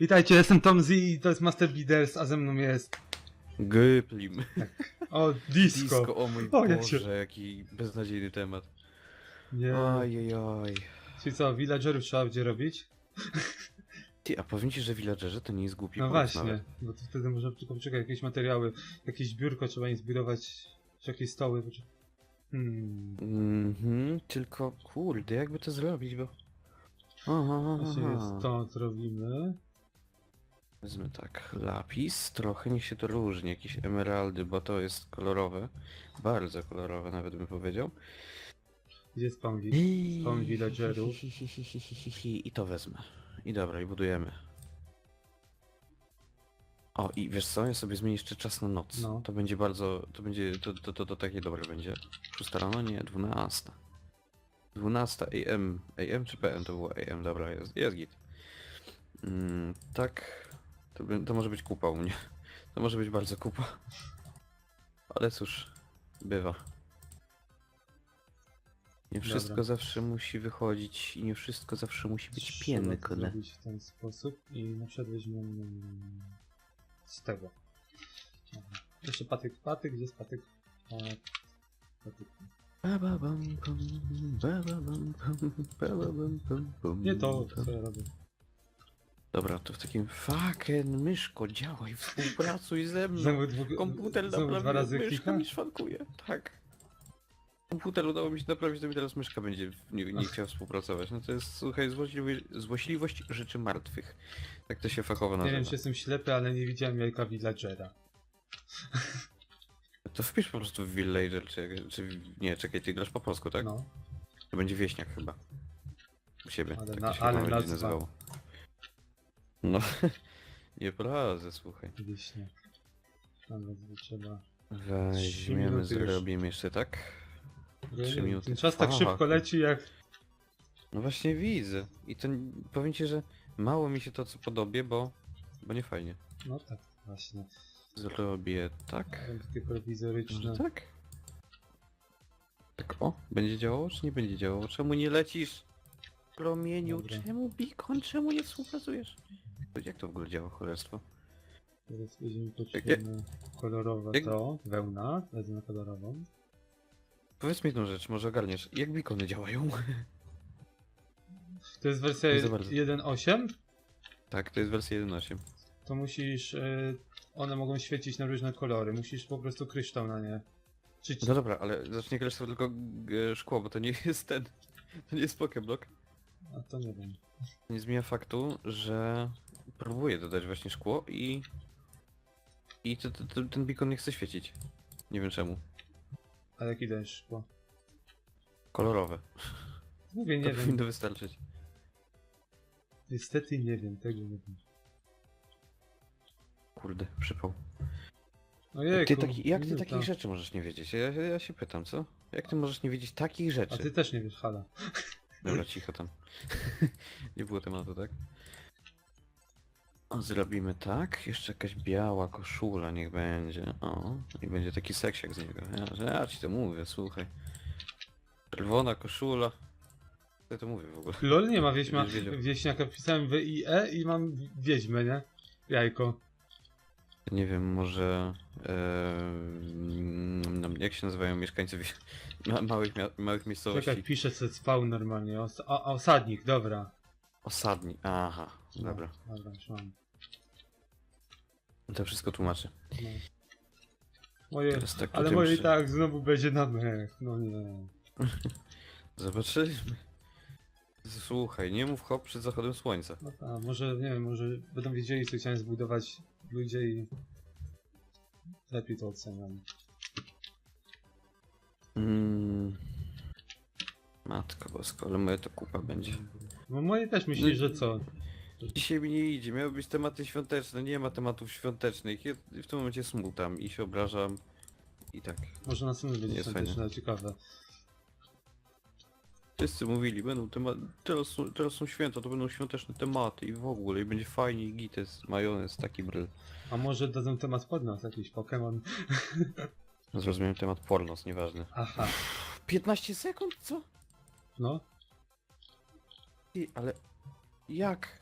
Witajcie, jestem Tom Z i to jest Master Beaters, a ze mną jest... Gyplim. O, disco. Disco, o mój O, jak się- Boże, jaki beznadziejny temat. Nie. Ojojoj. Czyli co, villagerów trzeba będzie robić? Ty, a powiem ci, że villagerzy to nie jest głupi No pomysł właśnie, nawet. bo to wtedy można tylko poczekać, jakieś materiały, jakieś biurko trzeba im zbudować, czy jakieś stoły. Hmm. Mhm, tylko kurde, jakby to zrobić, bo... Aha, Właśnie aha. to zrobimy. Wezmę tak, lapis, trochę niech się to różni, jakieś emeraldy, bo to jest kolorowe. Bardzo kolorowe nawet bym powiedział. Gdzie pan Wi- villagerów. I to wezmę. I dobra, i budujemy. O, i wiesz co, ja sobie zmienię jeszcze czas na noc. No. To będzie bardzo, to będzie, to, to, to, to takie dobre będzie. 6 rano? Nie, 12. 12 AM. AM czy PM to było AM, dobra, jest, jest git. Mm, tak, to, by- to może być kupa u mnie. To może być bardzo kupa. Ale cóż, bywa. Nie wszystko Dobra. zawsze musi wychodzić i nie wszystko zawsze musi być Trzeba piękne. to zrobić w ten sposób i na przykład weźmiemy z tego. Dobra. Jeszcze patyk, patyk, gdzie jest patyk? Patyk. Ba, ba, bam, pam, ba, ba, bam, pam, ba, ba, bam, pam, pam, Nie to, co ja robię. Dobra, to w takim fucking myszko działaj, współpracuj ze mną. Znowu, dwu, Komputer znowu dwa naprawił, myszka klika? mi szwankuje. Tak. Komputer udało mi się naprawić, to mi teraz myszka będzie nie, nie chciała współpracować. No to jest, słuchaj, złośliwość, złośliwość rzeczy martwych. Tak to się fachowo Nie nazywa. wiem, czy jestem ślepy, ale nie widziałem jajka villagera. To wpisz po prostu w villager, czy, czy... Nie, czekaj, ty grasz po polsku, tak? No, To będzie wieśniak chyba. U siebie. Ale tak na- to się ale chyba będzie nazwa. nazywało. No, nie poradzę, słuchaj. Dobra, to trzeba... Weźmiemy, minuty już. zrobimy jeszcze tak. Trzy minuty. Ten czas tak szybko leci jak... No właśnie widzę. I to n- powiem ci, że mało mi się to co podobie, bo... Bo nie fajnie. No tak, właśnie. Zrobię tak. Prowizoryczne. Może tak? Tak o, będzie działało czy nie będzie działało? Czemu nie lecisz? Promieniu, Dobra. czemu beacon, czemu nie współpracujesz? Jak to w ogóle działa cholerstwo? Teraz weźmiemy potrzebne kolorowe jak- to, wełna, wezmę kolorową. Powiedz mi jedną rzecz, może ogarniesz. Jak beacony działają? To jest wersja Nie za bardzo. 1.8, tak, to jest wersja 1.8. to musisz... y, one mogą świecić na różne kolory, musisz po prostu kryształ na nie. Czy... No dobra, ale zacznie to tylko szkło, bo to nie jest ten... To nie jest Pokeblock. A to nie wiem. Nie zmienia faktu, że próbuję dodać właśnie szkło i... I to, to, to, ten beacon nie chce świecić. Nie wiem czemu. A jaki dajesz szkło? Kolorowe. Mówię, To nie wiem. powinno wystarczyć. Niestety nie wiem, tego nie wiem. Kurde, przypał. Ojejku, Ty taki, jak ty minuta. takich rzeczy możesz nie wiedzieć? Ja, ja, ja się pytam, co? Jak ty możesz nie wiedzieć takich A rzeczy? ty też nie wiesz, hala. Dobra, cicho tam. nie było tematu, tak? Zrobimy tak. Jeszcze jakaś biała koszula niech będzie. O, i będzie taki seksiak z niego. Ja, ja ci to mówię, słuchaj. Czerwona koszula. Ja to mówię w ogóle? LOL nie ma wieśma, wieśniaka, pisałem WIE i mam wieźmę, nie? Jajko. Nie wiem, może... no, jak się nazywają mieszkańcy ma, małych, małych miejscowości? Czekaj, piszę set spawn normalnie. Os osadnik, dobra. Osadni. Aha, dobra. No, dobra, już mam. To wszystko tłumaczy. No. Moje, Teraz tak ale tutaj moje i tak znowu będzie na mech. No nie. Zobaczymy. Słuchaj, nie mów hop przed zachodem słońca. No ta, może, nie wiem, może będą wiedzieli, co chciałem zbudować ludzie i lepiej to oceniam. Mm. Matko bosko, ale moja to kupa będzie. No moje też myśli, No- że co? Dzisiaj mi nie idzie, miały być tematy świąteczne, nie ma tematów świątecznych. Ja w tym momencie smutam i się obrażam. I tak. Może następny będzie Jest świąteczne, ciekawe. Wszyscy mówili, będą tematy, teraz, są- teraz są święta, to będą świąteczne tematy i w ogóle, i będzie fajnie, i gites, majonez, taki bryl. A może dadzą temat pod nas, jakiś Pokémon? Zrozumiałem temat pornos, nieważne. Aha, 15 sekund, co? no. Ty, ale... Jak?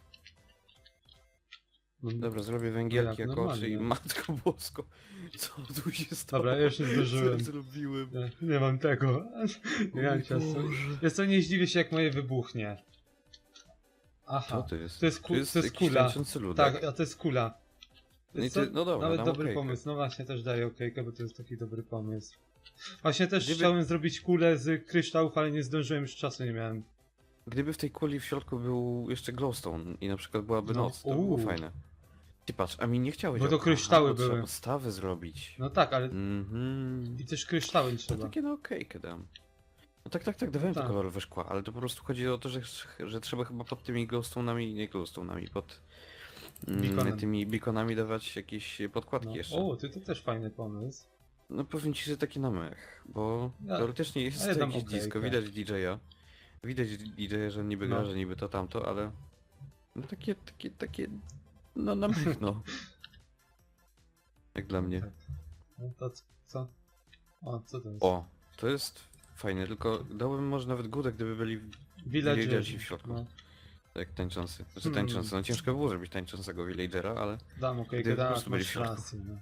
No, Dobra, zrobię węgielki jak jak oczy normalnie. i matko bosko. Co tu się stało? Dobra, ja już nie zdążyłem. Co zrobiłem? Nie, nie mam tego. Nie mam czasu. Jest to nie zdziwię się jak moje wybuchnie. Co Aha. to jest? To jest, ku, to jest jakiś kula. tańczący ludak. Tak, a to jest kula. No, i ty, co? no dobra, Nawet dam dobry okejkę. pomysł. No właśnie, też daję okejkę, bo to jest taki dobry pomysł. Właśnie też Gdyby- chciałem zrobić kulę z kryształów, ale nie zdążyłem, już czasu nie miałem. Gdyby w tej kuli w środku był jeszcze glowstone i na przykład byłaby No, noc, to by było uuu. fajne. Ty patrz, a mi nie chciałeś. Bo to Aha, kryształy bo trzeba były. podstawy zrobić. No tak, ale Mhm. i też kryształy To trzeba. takie na okejkę dam. No tak, tak, tak, dawałem tak. to kolorowe szkła, ale to po prostu chodzi o to, że, że trzeba chyba pod tymi glowstone'ami, nie glowstone'ami, pod Beaconem. mm, tymi beaconami dawać jakieś podkładki No. jeszcze. O, ty to też fajny pomysł. No powiem ci, że taki na mech, bo Ja- teoretycznie jest to dam jakieś disco, widać DJ-a. Widać DJ-a, że niby gra, No. że niby to tamto, ale... No takie, takie, takie... No na mech, no. Jak dla mnie. No to c- co? O, co to jest? O, to jest fajne, tylko dałbym może nawet gódę, gdyby byli Villagerzy. w środku. No, jak tańczący. Znaczy Hmm. tańczący, no ciężko było zrobić tańczącego villagera, ale dam okejkę, Gdyby po prostu byli w masz środku. rację. No.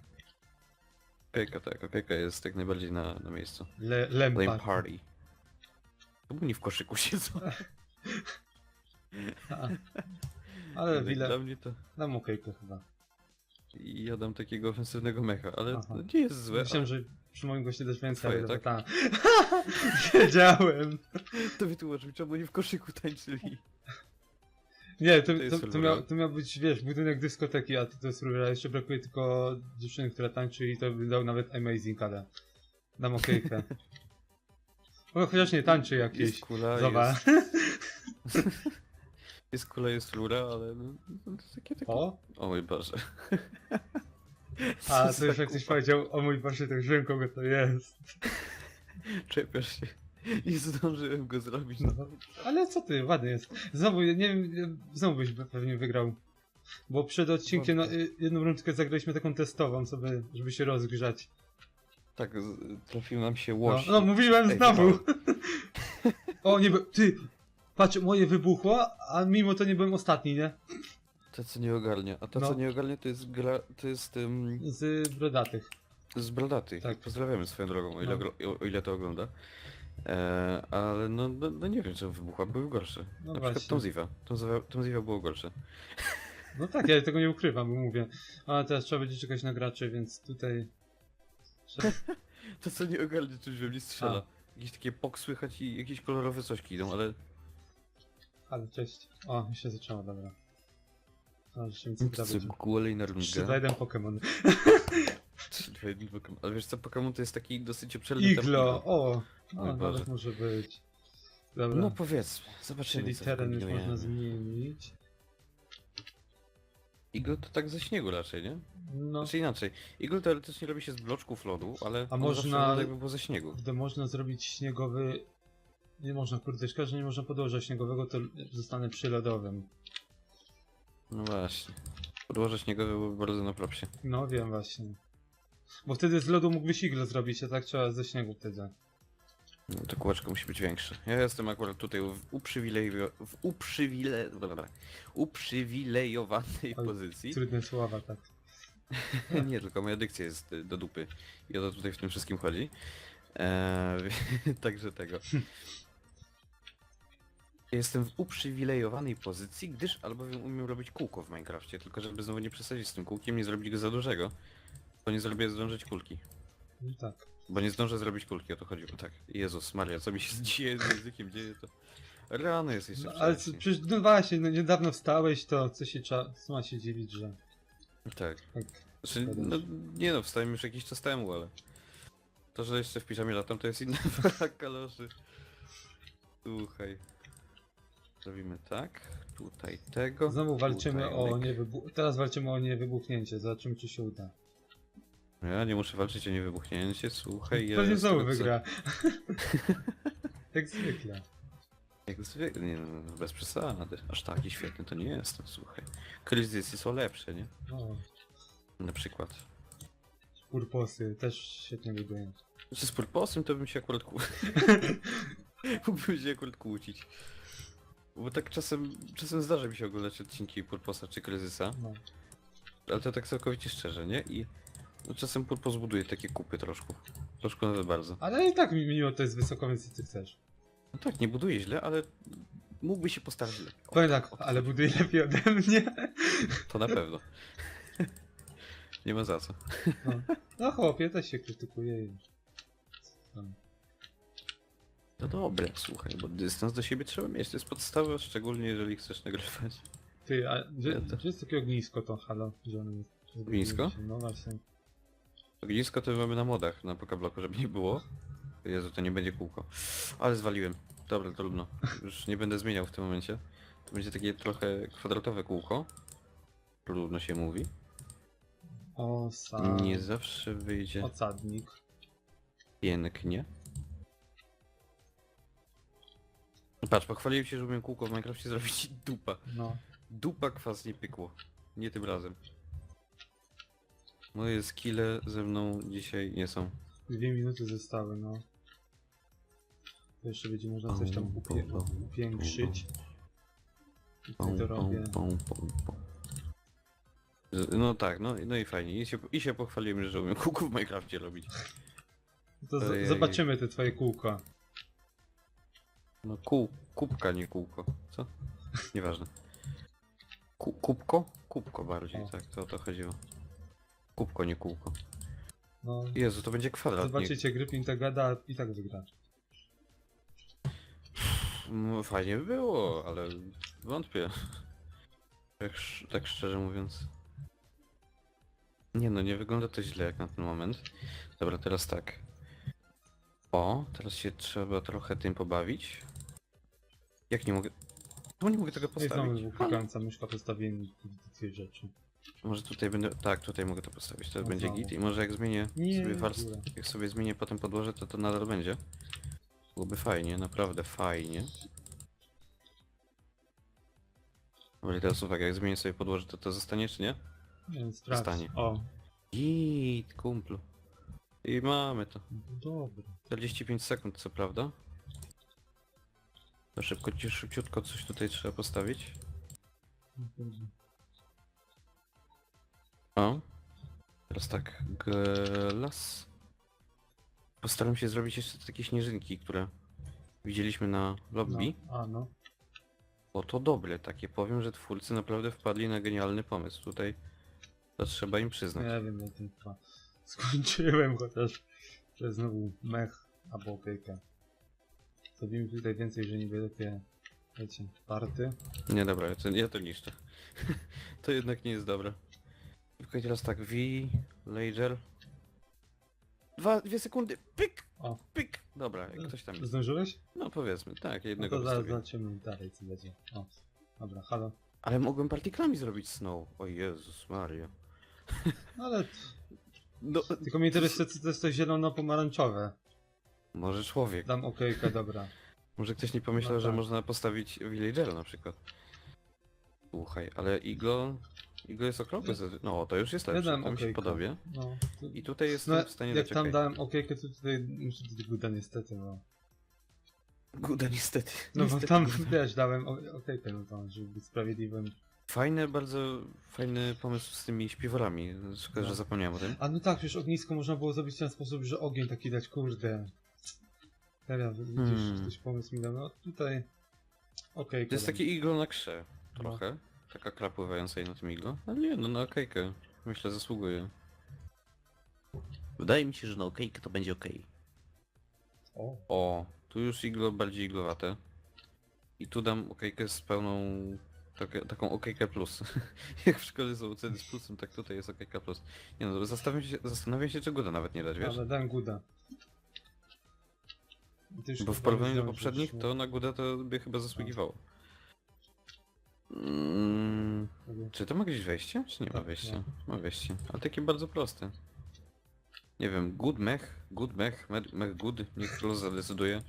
okejka tak, okejka jest jak najbardziej na, na miejscu. Le, Lame Lempart. party. To nie w koszyku siedzą. Ale Dla wile... mnie to... Dam okejkę chyba. I ja dam takiego ofensywnego mecha, ale Aha. to nie jest złe. Myślałem, że przy moim goście też więcej, Twoje, ale tak? tak? Wiedziałem. To wytłumacz mi, czemu oni w koszyku tańczyli. Nie, to, To to, jest to, miał, to miał być, wiesz, budynek dyskoteki, a to, to jest rura. Jeszcze brakuje tylko dziewczyny, która tańczy i to by dał nawet amazing, ale dam okejkę. No, chociaż nie tańczy Jest jakieś. kula, Zobacz. jest... jest kula, jest rura, ale no, no to takie, takie... O, O mój Boże. a Co to już jak ktoś powiedział, o mój Boże, to już wiem kogo to jest. Czepiasz się. Nie zdążyłem go zrobić. No, ale co ty, ładny jest. Znowu, nie wiem, znowu byś pewnie wygrał. Bo przed odcinkiem no, y, jedną rundkę zagraliśmy taką testową sobie, żeby się rozgrzać. Tak, z- trafił nam się No, łoś. no mówiłem Ej, znowu. o, nie, by- ty, patrz, moje wybuchło, a mimo to nie byłem ostatni, nie? To co nie ogarnia. A to No. co nie ogarnia to jest gra, to jest Z brodatych. z brodatych. Tak. Pozdrawiamy swoją drogą, o ile, No. ogro- o, ile to ogląda. E, ale no, no, no nie wiem, czemu wybuchła, były gorsze. No Na właśnie. przykład Tom Ziva. Tom Ziva, Tom Ziva było gorsze. No tak, ja tego nie ukrywam, bo mówię. Ale teraz trzeba będzie czekać na graczy, więc tutaj... Trzeba... To co nie ogarnia, czymś we mnie strzela. Jakieś takie pok słychać i jakieś kolorowe cośki idą, ale... Ale cześć. O, już się zaczęło, dobra. O, jeszcze mi co Co, zrobić. Guolej na 3 rungę. za 1 Pokémon. Trzy, dwa, jeden Pokémon. Ale wiesz co, Pokémon to jest taki dosyć obszerny temat. Iglo, o! No, Boże. nawet może być. Dobra. No powiedzmy, zobaczymy Czyli co teren już kombinujemy. można zmienić. Iglo to tak ze śniegu raczej, nie? No, Znaczy inaczej. Iglo teoretycznie robi się z bloczków lodu, ale A on można- wygląda jakby było ze śniegu. gdy można zrobić śniegowy... Nie można, kurde, szkoda, że nie można podłoża śniegowego, to zostanę przy lodowym. No właśnie. Podłoże śniegowe były bardzo na propsie. No, wiem właśnie. Bo wtedy z lodu mógłbyś iglo zrobić, a tak trzeba ze śniegu wtedy. No, to kółeczko musi być większe. Ja jestem akurat tutaj w, w uprzywile... dobra, uprzywilejowanej Oj, pozycji. Trudne słowa, tak. Nie, tylko moja dykcja jest y, do dupy. I o to tutaj w tym wszystkim chodzi. Eee, także tego. Jestem w uprzywilejowanej pozycji, gdyż albowiem umiem robić kółko w Minecrafcie, tylko żeby znowu nie przesadzić z tym kółkiem, nie zrobić go za dużego, bo nie zrobię zdążyć kulki. No tak. Bo nie zdążę zrobić kulki, o to chodziło, tak. Jezus Maria, co mi się dzieje z językiem dzieje, to... Rano jest jeszcze No, ale co, przecież, no właśnie, no niedawno wstałeś, to co się trzeba, co ma się dziwić, że Tak. tak. Znaczy, no, nie no, wstałem już jakiś czas temu, ale... To, że jeszcze w piżamie latam, to jest inna para kaloszy. Słuchaj. Zrobimy tak, tutaj tego. Znowu walczymy tutaj o myk. niewybuch... Teraz walczymy o niewybuchnięcie, zobaczymy czy się uda. Ja nie muszę walczyć o niewybuchnięcie, słuchaj, ja... Pewnie z znowu wygra. Jak zwykle. Jak zwykle, nie no, bez przesady. Aż taki świetny to nie jestem, słuchaj. Kryzysy są lepsze, nie? O, Na przykład. purposy też świetnie wyglądają. Czy z purposem to bym się akurat kłó... Mógłbym się akurat kłócić. Bo tak czasem, czasem zdarza mi się oglądać odcinki Purposa czy Kryzysa. No. ale to tak całkowicie szczerze, nie? I no, czasem po- pozbuduję takie kupy troszkę. Troszkę nawet bardzo. Ale i tak mimo to jest wysoko, więc ty chcesz. No tak, nie buduję źle, ale mógłby się postarać lepiej. O, Powiem tak, o, ale buduje lepiej ode mnie. To na pewno. nie ma za co. No, no chłopie, też się krytykuje i... Tam. No dobre, słuchaj, bo dystans do siebie trzeba mieć, to jest podstawa, szczególnie jeżeli chcesz nagrywać. Ty, a gdzie, to- gdzie jest takie ognisko to, halo? Gdzie ono jest? Ognisko? No właśnie. Ognisko to mamy na modach, na pokabloku, żeby nie było. Jezu, to nie będzie kółko. Ale zwaliłem. Dobra, trudno. Już nie będę zmieniał w tym momencie. To będzie takie trochę kwadratowe kółko. Trudno się mówi. Osa... Nie zawsze wyjdzie Osadnik. pięknie. Patrz, pochwaliłem się, że umiem kółko w Minecrafcie zrobić i dupa. No. Dupa kwas nie pykło. Nie tym razem. Moje skille ze mną dzisiaj nie są. Dwie minuty zostały, no. To jeszcze będzie można coś tam upie upiększyć. I Pum, to robię. No tak, no, no i fajnie. I się, I się pochwaliłem, że umiem kółko w Minecrafcie robić. To z- Ojej. zobaczymy te twoje kółko. No kół, kubka, nie kółko. Co? Nieważne. Ku, kubko? Kubko bardziej, O. tak, to o to chodziło. Kubko, nie kółko. No. Jezu, to będzie kwadrat. nie- Zobaczycie, Grypin tak gada i tak wygra. Mm, Fajnie by było, ale wątpię. Tak, sz- tak szczerze mówiąc. Nie no, nie wygląda to źle jak na ten moment. Dobra, teraz tak. O, teraz się trzeba trochę tym pobawić. Jak nie mogę... Czemu nie mogę tego i znowu postawić? myszka postawiłem dwie rzeczy. Może tutaj będę... Tak, tutaj mogę to postawić. Teraz No będzie znowu. git i może jak zmienię Nie, sobie warstwę... Jak sobie zmienię potem podłoże, to to nadal będzie. Byłoby fajnie, naprawdę fajnie. Dobra, i teraz uwaga, jak zmienię sobie podłoże, to to zostanie czy nie? Nie sprawdź. Zostanie. O, Git, kumplu. I mamy to. dobra. 45 sekund, co prawda. To szybko, ci- szybciutko coś tutaj trzeba postawić. O. Teraz tak, glas. Postaram się zrobić jeszcze takie śnieżynki, które widzieliśmy na lobby. No, a no. Bo to dobre takie, powiem, że twórcy naprawdę wpadli na genialny pomysł. Tutaj to trzeba im przyznać. Nie wiem, ja chyba skończyłem, chociaż to jest znowu mech albo okejka. Zrobimy tutaj więcej, że niby takie, wiecie, party. Nie, dobra, ja to, ja to niszczę. to jednak nie jest dobre. Tylko teraz tak, V, Lager. Dwa, dwie sekundy, pyk, O. pyk. Dobra, jak ktoś tam jest. Zdążyłeś? No powiedzmy, tak, No jednego to zaraz postawię. zobaczymy dalej co będzie. O, dobra, halo. Ale mogłem partiklami zrobić snow. O Jezus Maria. No ale No, tylko mnie interesuje co to jest to zielono-pomarańczowe. Może człowiek. Dam okejkę, dobra. Może ktoś nie pomyślał, No że tak. można postawić villagera na przykład. Słuchaj, ale iglo... Iglo jest okropny. ze- No, to już jest Ja lepsze, to mi się okejkę. podobie. No, to, I tutaj jestem no w stanie jak dać tam okej. dałem okejkę, to tutaj muszę do Guda niestety, no. Guda niestety. No bo niestety, tam, Guda. wiesz, dałem o- okejkę, no to, żeby być sprawiedliwym. Fajny, bardzo fajny pomysł z tymi śpiworami. Szkoda, No. że zapomniałem o tym. A no tak, już ognisko można było zrobić w ten sposób, że ogień taki dać, kurde. Teraz widzisz, Hmm. ktoś pomysł mi dał, no tutaj... Okej, To jest takie iglo na krze. Trochę. Taka kra pływająca na tym iglo. Ale nie, no na okejkę. Myślę, zasługuje. Wydaje mi się, że na okejkę to będzie okej. O, O, tu już iglo bardziej iglowate. I tu dam okejkę z pełną... Takie, taką okejkę plus. Jak w szkole są oceny z plusem, tak tutaj jest okejka plus. Nie no, zastanawiam się, zastanawiam się czego da nawet nie dać, wiesz? ale dałem Guda. Już Bo w porównaniu do poprzednich, to na Guda to by chyba zasługiwało. Mm, czy to ma gdzieś wejście? Czy nie ma Tak, wejścia? Ma wejście. Ale takie bardzo proste. Nie wiem, good mech, good mech, mech, mech good, niech los zadecyduje.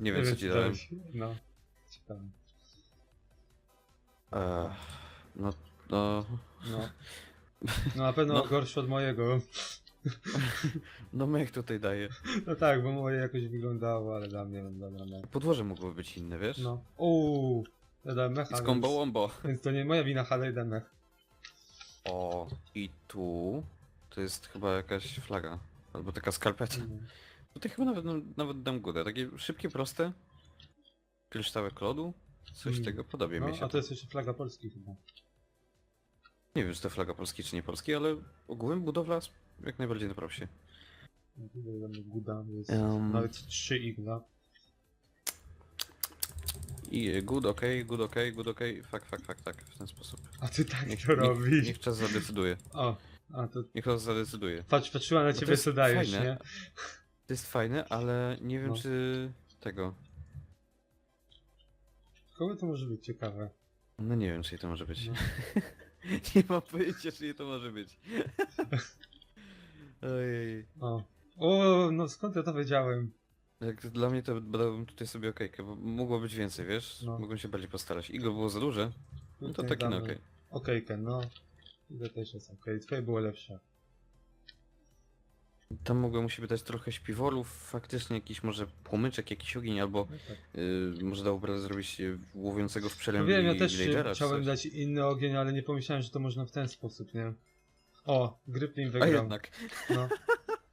Nie wiem co ci dałem. No. Eee, no, no, No. No na pewno No. gorszy od mojego. no mech tutaj daje. No tak, bo moje jakoś wyglądało, ale dla mnie, no dobra, no. Podłoże mogło być inne, wiesz? No. Uuu, ja dałem mecha, I z combo więc, wombo. więc to nie moja wina, ale jeden mech. O, i tu to jest chyba jakaś flaga. Albo taka skarpeta. Mm. Tutaj chyba nawet, no, nawet dam gódę. Takie szybkie, proste. Kryształek lodu. Coś Mm. tego podobie No, mi się. a to jest jeszcze flaga Polski chyba. Nie wiem, czy to flaga polski, czy nie polski, ale ogółem budowla jak najbardziej na propsie. No, tutaj mamy Guda, jest Em. nawet 3 igla. I good, ok, good, ok, good, ok, fuck, fuck, fuck, tak, w ten sposób. A ty tak Niech, to niech, robisz. niech czas zadecyduje. O, a to Niech czas zadecyduje. patrz, patrzyła na to ciebie co dajesz, fajne. nie? To jest fajne, ale nie wiem, No. czy tego. Kogo to może być ciekawe? No nie wiem, czy to może być. No. nie mam pojęcia, czy to może być. Ojej. O. o, no skąd ja to wiedziałem? Jak dla mnie to dałbym tutaj sobie okejkę, bo mogło być więcej, wiesz? No. Mogłem się bardziej postarać. Iglo było za duże, no to Tutaj taki na damy okej. Okejkę, no. To też jest okej. Twoje było lepsze. Tam mogłem u siebie dać trochę śpiworów, faktycznie jakiś może płomyczek, jakiś ogień, albo No tak. yy, może dałoby zrobić yy, łowiącego w No przerębie wiem, ja też czy chciałem coś. dać inny ogień, ale nie pomyślałem, że to można w ten sposób, nie? O, Gryplin A wygrał. jednak. No.